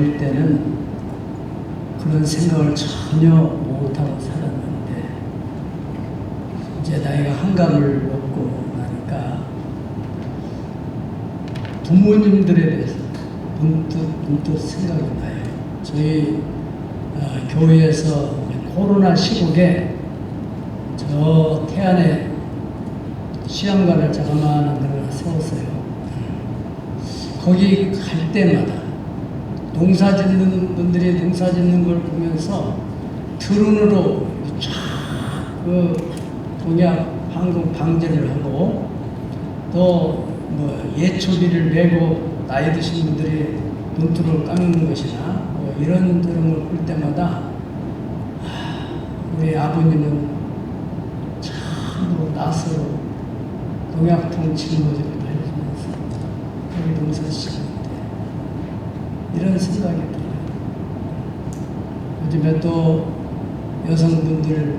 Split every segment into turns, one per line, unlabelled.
어릴 때는 그런 생각을 전혀 못하고 살았는데 이제 나이가 한갑을 먹고 나니까 부모님들에 대해서 문득 문득 생각이 나요. 저희 어, 교회에서 코로나 시국에 저 태안에 시험관을 자그마한 데를 세웠어요. 거기 갈 때마다 농사 짓는 분들이 농사 짓는 걸 보면서 드론으로 쫙그 동약 방금 방제를 하고 또 뭐 예초비를 메고 나이 드신 분들이 논두를 까는 것이나 뭐 이런 드럼을 볼 때마다 아, 우리 아버님은 참으로 낯으로 농약통 짊어지고 다니면서 여기 농사 짓는데 이런 들어요. 요즘에 또 여성분들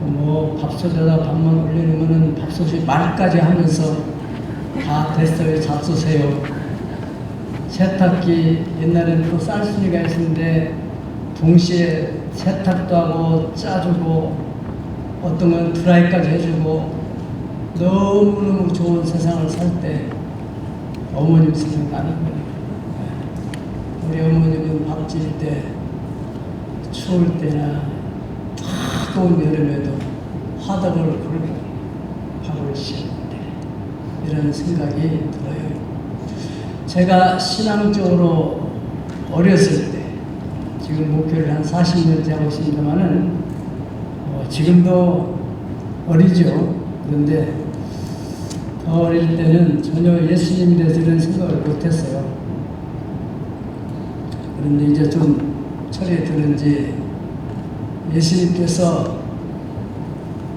뭐 밥솥에다 밥만 올려놓으면 밥솥이 말까지 하면서 다 됐어요 잡수세요 세탁기 옛날에는 또 쌀순이가 있었는데 동시에 세탁도 하고 짜주고 어떤 건 드라이까지 해주고 너무너무 좋은 세상을 살 때 어머님 생각 나는 거예요. 네. 우리 어머님은 밥 지을 때 추울 때나 뜨거운 여름에도 화덕을 걸고 밥을 씻는데 이런 생각이 들어요. 제가 신앙적으로 어렸을 때 지금 목회를 한 40년째 하고 있습니다만은 어, 지금도 어리죠. 그런데 더 어릴 때는 전혀 예수님에 대해서 이런 생각을 못했어요. 그런데 이제 좀 철이 드는지 예수님께서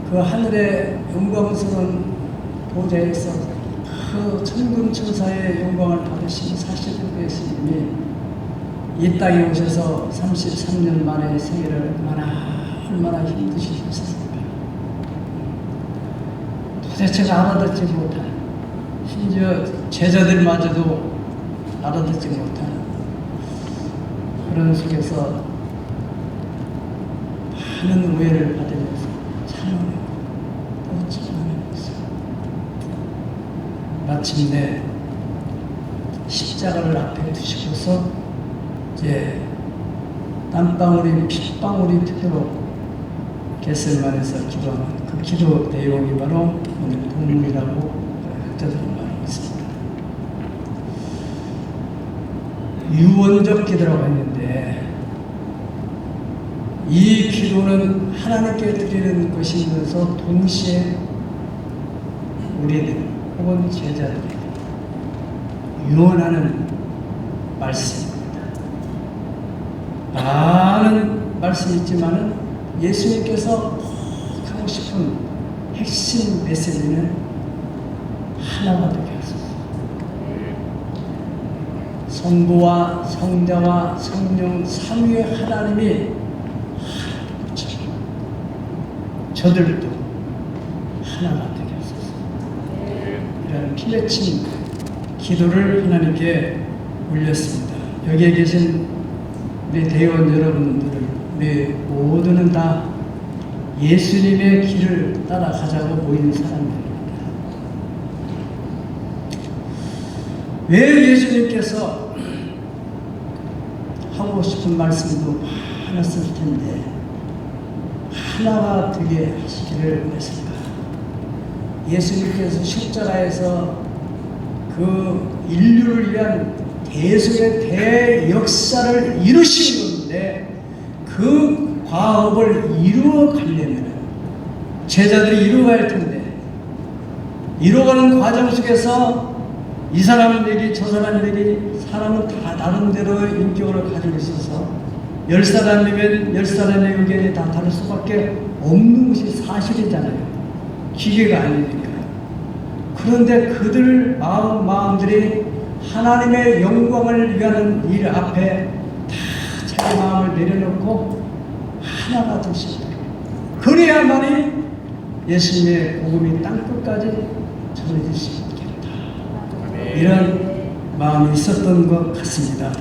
그 하늘의 영광스러운 보좌에서 그 천군 천사의 영광을 받으신 사실은 예수님이 이 땅에 오셔서 33년 만에 생애를 얼마나 얼마나 힘드시셨습니까? 도대체가 알아듣지 못한 심지어 제자들마저도 알아듣지 못하는 그런 속에서 많은 오해를 받으면서 찬양하고 또 찬양하면서 마침내 십자가를 앞에 두시고서 이제 땀방울이 핏방울이 되도록 게셀만에서 기도하는 그 기도 내용이 바로 오늘 말하고 있습니다. 유언적 기도라고 했는데 이 기도는 하나님께 드리는 것이면서 동시에 우리들 혹은 제자들에게 유언하는 말씀입니다. 많은 말씀이 있지만은 예수님께서 꼭 하고 싶은 핵심 메시지는 하나가 하소서. 성부와 성자와 성령 삼위의 하나님이 저들도 하나가 되게 하소서. 이라는 피맺힌 기도를 하나님께 올렸습니다. 여기에 계신 우리 대원 여러분들을 우리 모두는 다 예수님의 길을 따라가자고 모이는 사람들입니다. 왜 예수님께서 하고 싶은 말씀도 많았을 텐데 하나가 되게 하시기를 했을까? 예수님께서 십자가에서 그 인류를 위한 대수의 대역사를 이루신 건데 그 과업을 이루어 가려면 제자들이 이루어야 할 텐데 이루어가는 과정 속에서 이 사람 얘기 저 사람 얘기 사람은 다 나름대로 인격을 가지고 있어서 열 사람이면 열 사람의 의견이 다 다를 수밖에 없는 것이 사실이잖아요. 기계가 아니니까. 그런데 그들 마음 마음들이 하나님의 영광을 위하는 일 앞에 다 자기 마음을 내려놓고 하나가 되신다. 그래야만이 예수님의 복음이 땅 끝까지 전해질 수 있겠다. 이런 마음이 있었던 것 같습니다.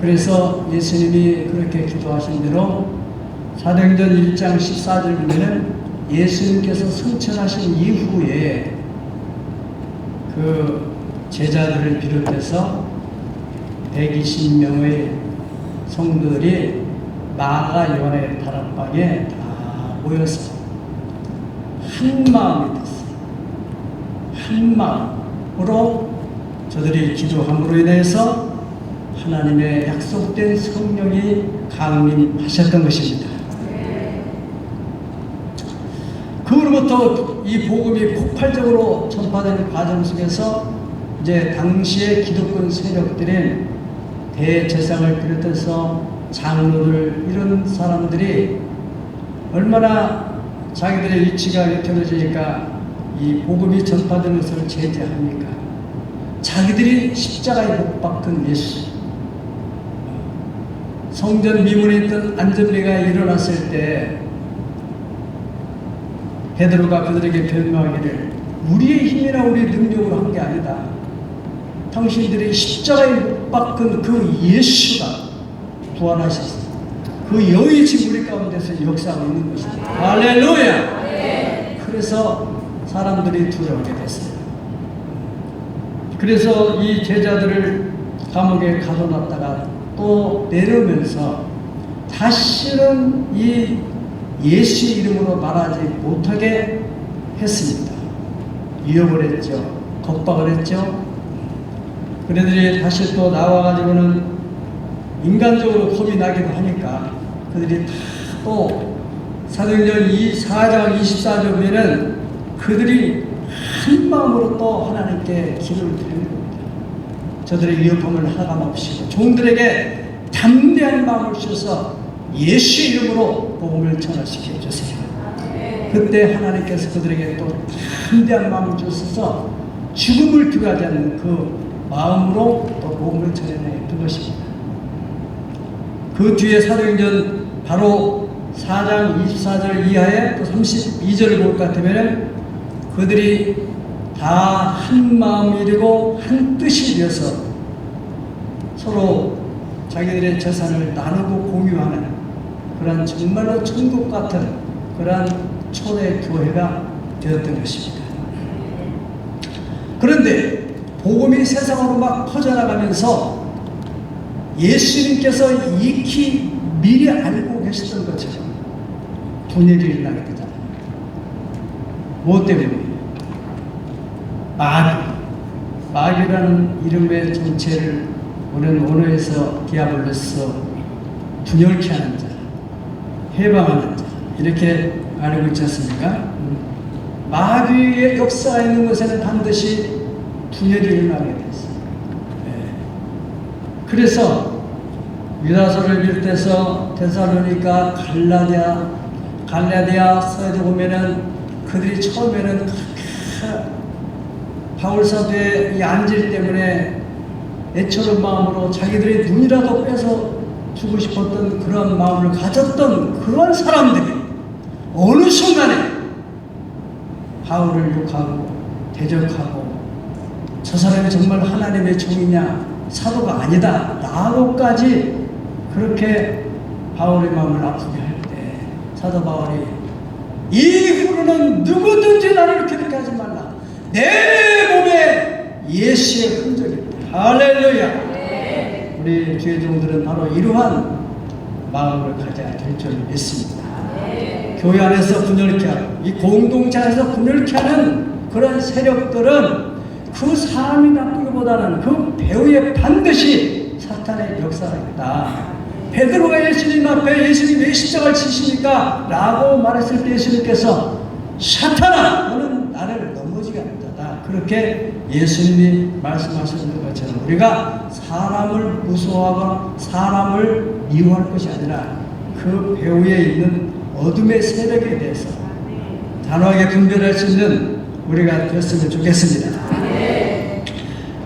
그래서 예수님이 그렇게 기도하신 대로 사도행전 1장 14절 보면은 예수님께서 승천하신 이후에 그 제자들을 비롯해서 120명의 성도들이 마가 요한의 다락방에 다 모여서 한 마음이 됐어요. 한 마음으로 저들이 기도함으로 인해서 하나님의 약속된 성령이 강림하셨던 것입니다. 그로부터 이 복음이 폭발적으로 전파되는 과정 속에서 이제 당시의 기독권 세력들인 대제사장을 비롯해서 장로들 이런 사람들이 얼마나 자기들의 위치가 위태로워지니까 이 복음이 전파되는 것을 제재합니까? 자기들이 십자가에 못 박은 예수 성전 미문에 있던 안전리가 일어났을 때 베드로가 그들에게 변명하기를 우리의 힘이나 우리의 능력으로 한 게 아니다. 당신들이 십자가에 못 박은 그 예수가 부활하셨어. 그 영이 지금 우리 가운데서 역사하고 있는 것입니다. 할렐루야! 그래서 사람들이 두려우게 됐어요. 그래서 이 제자들을 감옥에 가둬놨다가 또 내려오면서 다시는 이 예수 이름으로 말하지 못하게 했습니다. 위협을 했죠. 겁박을 했죠. 그들이 다시 또 나와가지고는 인간적으로 겁이 나기도 하니까 그들이 다 또 사도행전 4장 24절 보면은 그들이 한 마음으로 또 하나님께 기도를 드리는 겁니다. 저들의 위협함을 하감없이 종들에게 담대한 마음을 주셔서 예수 이름으로 복음을 전하시켜 주세요. 그때 하나님께서 그들에게 또 담대한 마음을 주셔서 죽음을 두가지 않는 그 마음으로 또 복음을 전해냈던 것입니다. 그 뒤에 사도행전 바로 4장 24절 이하에 또 32절을 볼 것 같으면 그들이 다 한 마음이 되고 한 뜻이 되어서 서로 자기들의 재산을 나누고 공유하는 그런 정말로 천국 같은 그러한 초대 교회가 되었던 것입니다. 그런데 복음이 세상으로 막 퍼져나가면서 예수님께서 익히 미리 알고 계셨던 것처럼 분열이 일어나게 되잖아요. 무엇 때문에? 마귀. 마귀라는 이름의 정체를 우리는 언어에서 디아블로스 분열케 하는 자, 해방하는 자 이렇게 알고 있지 않습니까? 마귀의 역사가 있는 곳에는 반드시 분열이 일어나게 됐어요. 네. 그래서 유다서를 비롯해서 데살로니가 갈라디아 갈라디아 서에도 보면은 그들이 처음에는 그렇게 바울 사도의 이 안질 때문에 애처로운 마음으로 자기들의 눈이라도 빼서 주고 싶었던 그런 마음을 가졌던 그런 사람들이 어느 순간에 바울을 욕하고 대적하고 저 사람이 정말 하나님의 종이냐 사도가 아니다 라고까지 그렇게 바울의 마음을 아프게 할 때 사도 바울이 이후로는 누구든지 나를 그렇게 하지 말라. 내 몸에 예수의 흔적이 있다. 할렐루야. 우리 주의 종들은 바로 이러한 마음을 가져야 될줄 믿습니다. 교회 안에서 분열케 하고 이 공동체 안에서 분열케 하는 그런 세력들은 그 사람이 나쁘기보다는 그 배후에 반드시 사탄의 역사가 있다. 베드로가 예수님 앞에 예수님 왜 십자가를 치십니까? 라고 말했을 때 예수님께서 사탄아 너는 나를 넘어지게 할 자다. 그렇게 예수님이 말씀하시는 것처럼 우리가 사람을 무서워하거나 사람을 미워할 것이 아니라 그 배후에 있는 어둠의 세력에 대해서 단호하게 분별할 수 있는 우리가 되었으면 좋겠습니다.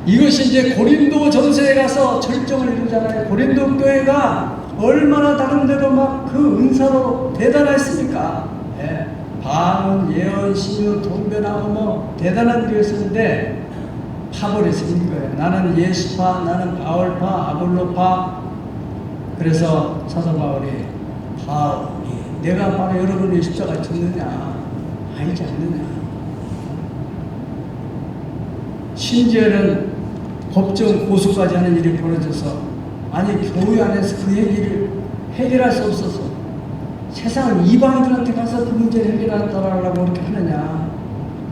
이것이 이제 고린도 전세에 가서 절정을 이루잖아요. 고린도 교회가 얼마나 다른데도 막 그 은사로 대단했습니까? 예. 방언, 예언, 신유, 동변하고 뭐 대단한 교회였는데 파벌이 생긴 거예요. 나는 예수파, 나는 바울파, 아볼로파, 그래서 사도 바울이 바울이 내가 바로 여러분의 십자가 졌느냐 아니지 않느냐 심지어는 법정 고소까지 하는 일이 벌어져서 아니 교회 안에서 그 얘기를 해결할 수 없어서 세상 이방인들한테 가서 그 문제를 해결하라고 이렇게 하느냐.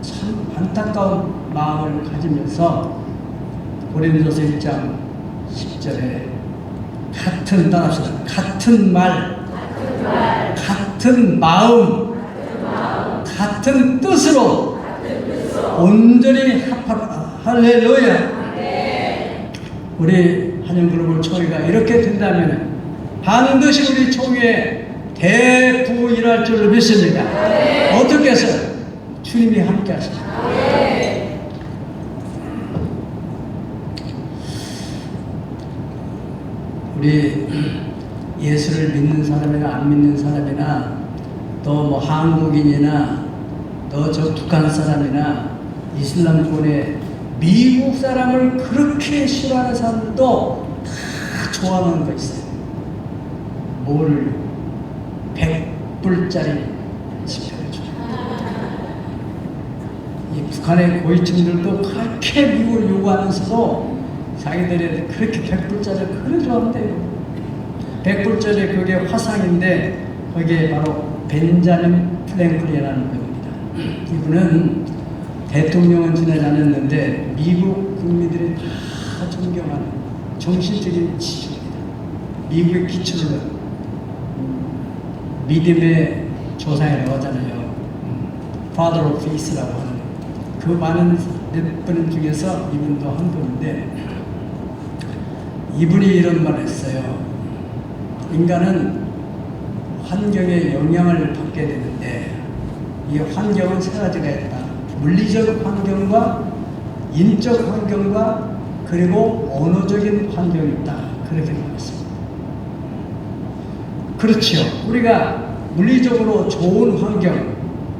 참 안타까운 마음을 가지면서 고린도서 1장 10절에 같은 따라합시다. 같은 말 같은 마음 같은 뜻으로 온전히 합하라. 할렐루야 우리 한영글로벌 총회가 이렇게 된다면 반드시 우리 총회에 대부 일할 줄로 믿습니다. 어떻게 해서? 주님이 함께 하십니다 우리 예수를 믿는 사람이나 안 믿는 사람이나 또 뭐 한국인이나 또 저 북한 사람이나 이슬람권의 미국 사람을 그렇게 싫어하는 사람들도 다 좋아하는 거 있어요. 뭐를 100불짜리 지표를 줘요. 이 북한의 고위층들도 그렇게 미국을 요구하면서도 자기들이 그렇게 100불짜리를 그래 좋아한대요. 100불짜리 그게 화상인데 거기에 바로 벤자민 프랭클이라는 분입니다. 이분은 대통령은 지내지 않았는데 미국 국민들이 다 존경하는 정신적인 지주입니다. 미국의 기초를 믿음의 조상이라고 하잖아요. Father of Faith라고 하는 그 많은 몇 분 중에서 이분도 한 분인데 이분이 이런 말을 했어요. 인간은 환경에 영향을 받게 되는데 이 환경은 세 가지가 있다. 물리적 환경과 인적 환경과 그리고 언어적인 환경이 있다. 그렇게 말했습니다. 그렇죠. 우리가 물리적으로 좋은 환경,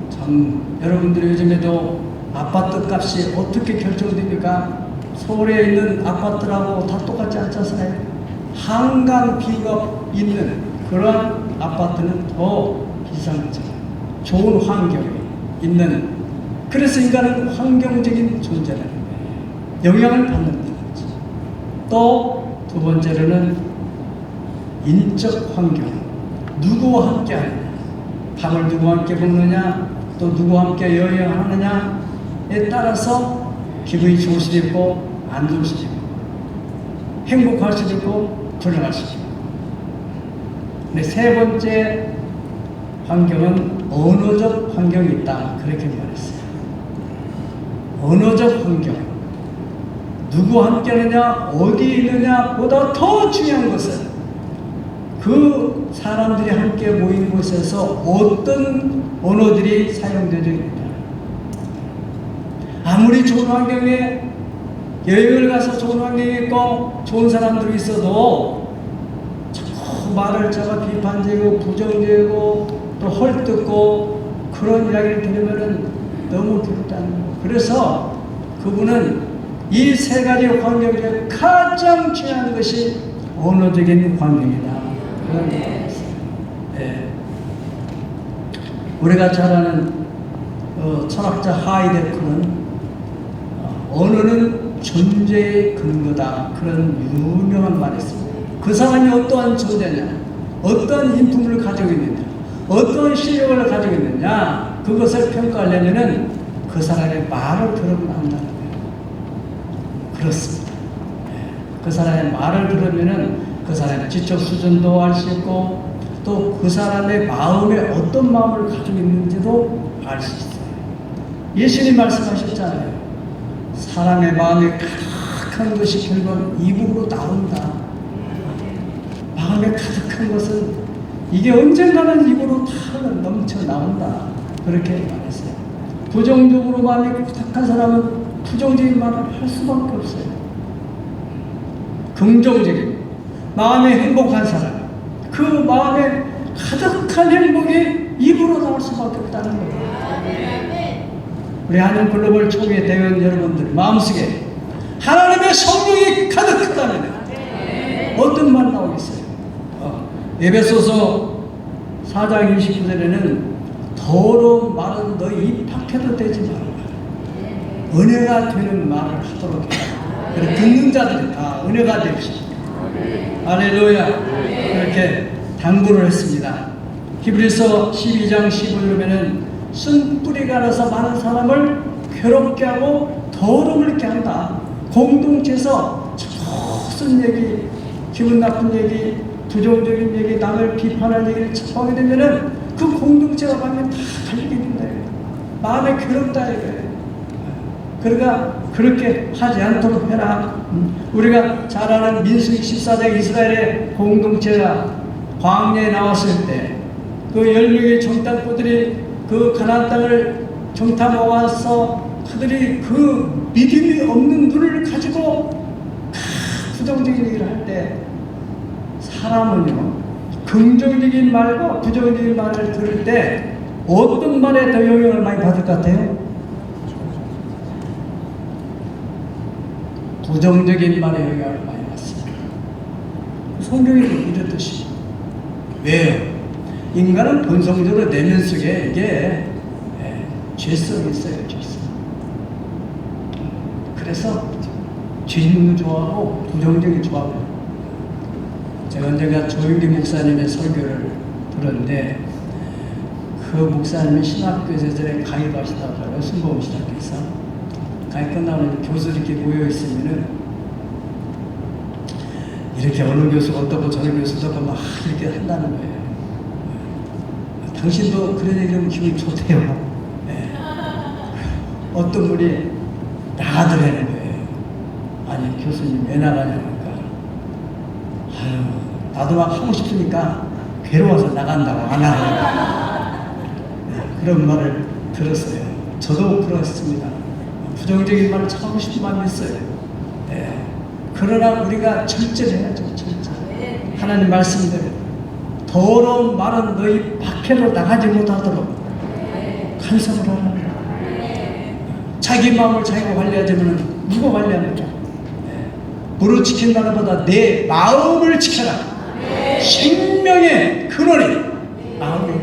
참 여러분들이 요즘에도 아파트 값이 어떻게 결정됩니까? 서울에 있는 아파트라고 다 똑같지 않잖아요. 한강 뷰가 있는 그런 아파트는 더 비싼 거잖아요. 좋은 환경이 있는 그래서 인간은 환경적인 존재라는 거예요. 영향을 받는다는 거죠. 또두 번째로는 인적 환경. 누구와 함께 하느냐. 밥을 누구와 함께 먹느냐. 또 누구와 함께 여행하느냐에 따라서 기분이 좋을 수도 있고 안 좋을 수도 있고 행복할 수도 있고 불안할 수도 있고 근데 세 번째 환경은 언어적 환경이 있다. 그렇게 말했어요. 언어적 환경. 누구 함께 하느냐, 어디 있느냐 보다 더 중요한 것은 그 사람들이 함께 모인 곳에서 어떤 언어들이 사용되어져 있느냐. 아무리 좋은 환경에 여행을 가서 좋은 환경에 있고 좋은 사람들이 있어도 자꾸 말을 자가 비판적이고 부정적이고 또 헐뜯고 그런 이야기를 들으면은 너무 거예요. 그래서 그분은 이 세 가지 환경 중에 가장 중요한 것이 언어적인 환경이다. 얘기였어요. 예. 우리가 잘 아는 어, 철학자 하이데크는 어, 언어는 존재의 근거다. 그런 유명한 말이 있습니다. 그 사람이 어떠한 존재냐, 어떠한 인품을 가지고 있느냐, 어떠한 실력을 가지고 있느냐, 그것을 평가하려면은 그 사람의 말을 들으면 안다는 거예요. 그렇습니다. 예. 그 사람의 말을 들으면은 그 사람의 지적 수준도 알 수 있고 또 그 사람의 마음에 어떤 마음을 가지고 있는지도 알 수 있어요. 예수님 말씀하셨잖아요. 사람의 마음에 가득한 것이 결국 입으로 나온다. 마음에 가득한 것은 이게 언젠가는 입으로 다 넘쳐 나온다. 그렇게 말했어요. 부정적으로 마음이 가득한 사람은 부정적인 말을 할 수밖에 없어요. 긍정적인 마음에 행복한 사람, 그 마음에 가득한 행복이 입으로 나올 수밖에 없다는 거예요. 우리 하는 글로벌 총회 대원 여러분들 마음속에 하나님의 성령이 가득하다면 어떤 말 나오겠어요? 에베소서 4장 29절에는 더러운 말은 너희 입 밖에도 되지 말라. 은혜가 되는 말을 하도록 해. 그래 듣는 자들이 다 은혜가 됩시다. 할렐루야. 이렇게 당부를 했습니다. 히브리서 12장 15절에는 쓴뿌리가 나서 많은 사람을 괴롭게 하고 더러움을 있게 한다. 공동체에서 무슨 얘기, 기분 나쁜 얘기, 부정적인 얘기, 남을 비판할 얘기를 접하게 되면은 그 공동체가 가면 다 갈리게 된다. 마음에 괴롭다 이거예요. 그러니까 그렇게 하지 않도록 해라. 음, 우리가 잘 아는 민수기 14장 이스라엘의 공동체가 광야에 나왔을 때 그 10명의 정탐꾼들이 그 가나안 땅을 정탐하고 와서 그들이 그 믿음이 없는 눈을 가지고 부정적인 얘기를 할 때 사람은요 긍정적인 말과 부정적인 말을 들을 때 어떤 말에 더 영향을 많이 받을 것 같아요? 부정적인 말에 영향을 많이 받습니다. 성경에도 이렇듯이 왜요? 인간은 본성적으로 내면 속에 이게 예, 죄성이 있어요, 죄성. 그래서 거 좋아하고 부정적인 거 좋아하고 제가 언젠가 조윤기 목사님의 설교를 들었는데 그 목사님이 신학교에서 예전에 가입하시다가 순복음 신학교에서 가입 끝나면 교수들끼리 모여 있으면은 이렇게 어느 교수 어떻고 저느 교수 어떻고 막 이렇게 한다는 거예요. 당신도 그런 얘기 하면 기분이 좋대요. 예. 어떤 분이 나가더라는 거예요. 아니 교수님 왜 나가냐니까 아유 나도 막 하고 싶으니까 괴로워서 나간다고 안 하니까 네, 그런 말을 들었어요. 저도 그렇습니다. 부정적인 말을 마음이 있어요. 네. 그러나 우리가 절제해야죠. 절제. 하나님 말씀대로 더러운 말은 너희 밖으로 나가지 못하도록 간섭을 하라. 자기 마음을 자기가 관리하자면 누가 관리합니까? 네. 무릇 지킨다는 보다 내 마음을 지켜라. 생명의 근원이 마음입니다.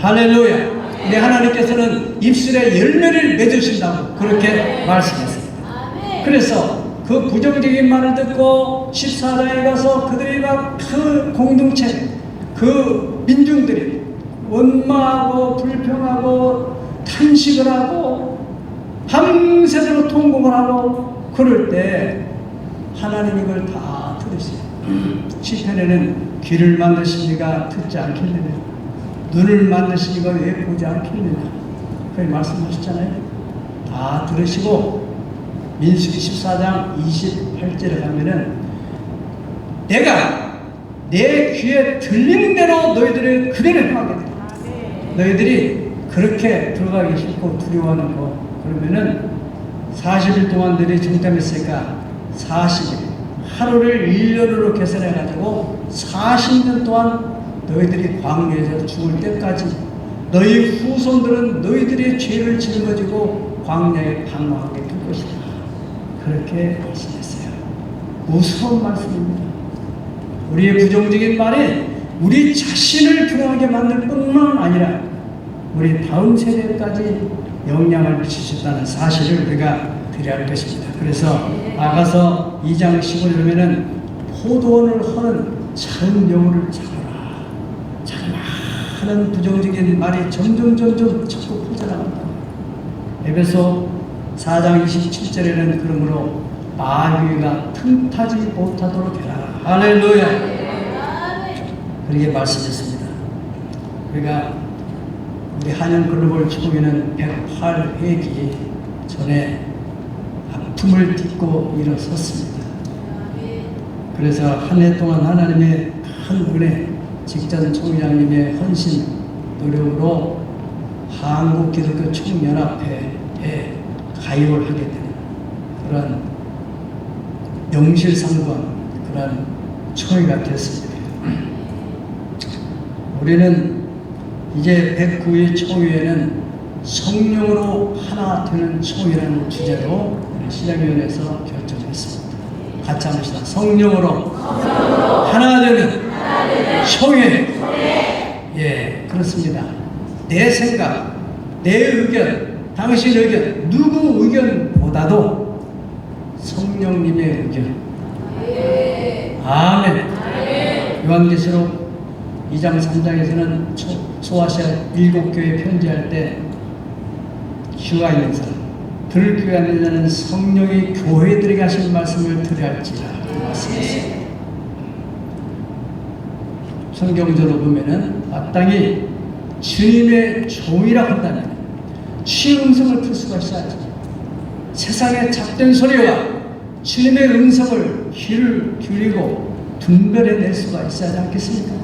할렐루야. 내 하나님께서는 입술에 열매를 맺으신다고 그렇게 말씀했습니다. 그래서 그 부정적인 말을 듣고 14장에 가서 그들이 막그 공동체, 그 민중들이 원망하고 불평하고 탄식을 하고 밤새도록 통곡을 하고 그럴 때 하나님 이걸 다 들으세요. 시편에는 귀를 만드시니가 듣지 않겠느냐 눈을 만드시니가 왜 보지 않겠느냐 그렇게 말씀하셨잖아요. 다 들으시고 민수기 14장 28절에 가면은 내가 내 귀에 들리는 대로 너희들을 그대로 행하게 돼. 너희들이 그렇게 들어가기 싫고 두려워하는 거 그러면은 40일 동안 너희 정탐했으니까 40일 하루를 1년으로 계산해 가지고 40년 동안 너희들이 광야에서 죽을 때까지 너희 후손들은 너희들의 죄를 짊어지고 광야에 방황하게 될 것이다. 그렇게 말씀했어요. 무서운 말씀입니다. 우리의 부정적인 말이 우리 자신을 불안하게 만들 뿐만 아니라 우리 다음 세대까지 영향을 미치셨다는 사실을 우리가 드려야 할 것입니다. 그래서 아가서 2장 15절에는 포도원을 허는 작은 영혼을. 자기 많은 부정적인 말이 점점 점점 자꾸 퍼져나간다. 에베소 4장 27절에는 그러므로 마귀가 틈타지 못하도록 해라. 할렐루야. 그렇게 말씀했습니다. 우리가 우리 한영 글로벌 축구회는 108회기 전에 아픔을 딛고 일어섰습니다. 그래서 한 해 동안 하나님의 큰 은혜, 직전 총회장님의 헌신 노력으로 한국 기독교 총연합회에 가입을 하게 되는 그런 명실상부한 그런 총회가 됐습니다. 우리는 이제 109의 총회에는 성령으로 하나 되는 총회라는 주제로 시장위원회에서 결정했습니다. 같이 합시다. 성령으로 하나 되는 정해. 예, 그렇습니다. 내 생각, 내 의견, 당신 의견, 누구 의견보다도 성령님의 의견. 아멘. 요한계시록 2장 3장에서는 소아시아 일곱 교회 편지할 때 주가 있는 사람, 들을 교회 있는 자는 성령이 교회들에게 하신 말씀을 들어야 할지라 그 말씀이었어요. 성경적으로 보면은 마땅히 주님의 종이라 한다면 주의 음성을 틀 수가 있어야죠. 세상의 작된 소리와 주님의 음성을 귀를 기울이고 분별해낼 수가 있어야 하지 않겠습니까?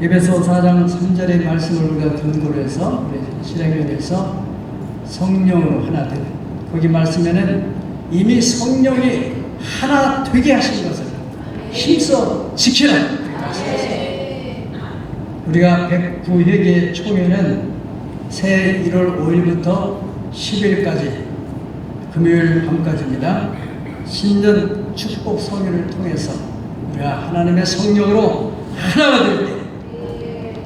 에베소 4장 3절의 말씀을 우리가 근거로 해서 우리 실행교에서 성령으로 하나 되는 거기 말씀에는 이미 성령이 하나 되게 하신 것을 힘써 말씀하셨습니다. 우리가 109회계 총회는 새해 1월 5일부터 10일까지 금요일 밤까지입니다. 신년 축복 성회를 통해서 우리가 하나님의 성령으로 하나가 될 때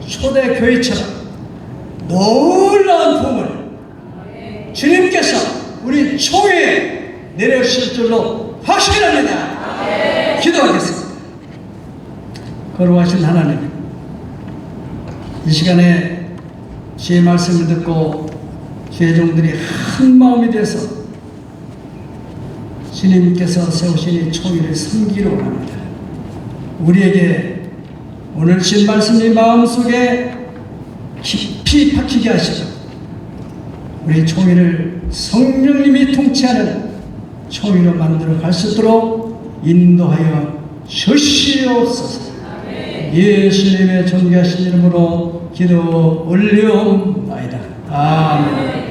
초대 교회처럼 놀라운 부흥을 주님께서 우리 총회에 내려주실 줄로 확신합니다. 기도하겠습니다. 거룩하신 하나님, 이 시간에 주의 말씀을 듣고 주의 종들이 한 마음이 되어서 주님께서 세우신 이 총회를 섬기러 합니다. 우리에게 오늘 신 말씀이 마음속에 깊이 박히게 하시고 우리 총회를 성령님이 통치하는 총회로 만들어 갈 수 있도록 인도하여 주시옵소서. 예수님의 존귀하신 이름으로 기도 올려옵나이다. 아멘.